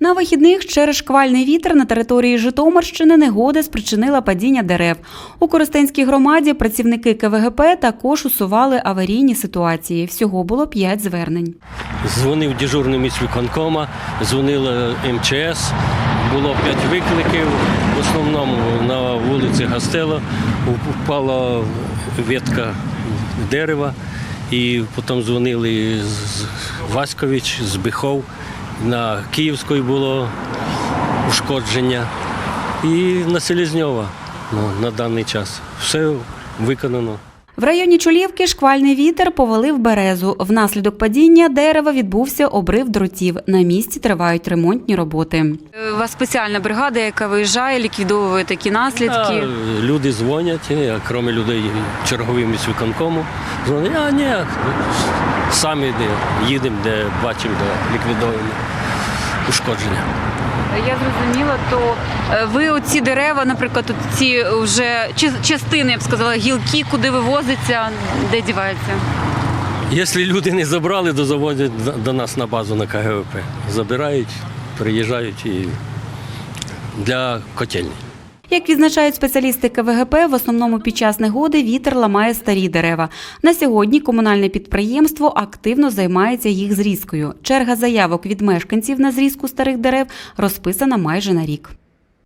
На вихідних через шквальний вітер на території Житомирщини негода спричинила падіння дерев. У Коростенській громаді працівники КВГП також усували аварійні ситуації. Всього було п'ять звернень. Дзвонив дежурний міськвиконкома, дзвонила МЧС. Було п'ять викликів. В основному на вулиці Гастело впала ветка дерева. І потім дзвонили з Васькович, з Бихов. На Київської було ушкодження. І на Селезньова ну, на даний час. Все виконано. В районі Чулівки шквальний вітер повалив березу. Внаслідок падіння дерева відбувся обрив дротів. На місці тривають ремонтні роботи. У вас спеціальна бригада, яка виїжджає, ліквідовує такі наслідки. А, люди дзвонять, а крім людей черговим міськвиконкому, дзвонять, а ні, самі де їдемо, де бачимо, де ліквідуємо ушкодження. Я зрозуміла, то е, ви оці дерева, наприклад, ці вже частини, я б сказала, гілки, куди вивозиться, де діваються? Якщо люди не забрали, то заводять до- до нас на базу на КГВП. Забирають, приїжджають і для котельні. Як відзначають спеціалісти КВГП, в основному під час негоди вітер ламає старі дерева. На сьогодні комунальне підприємство активно займається їх зрізкою. Черга заявок від мешканців на зрізку старих дерев розписана майже на рік.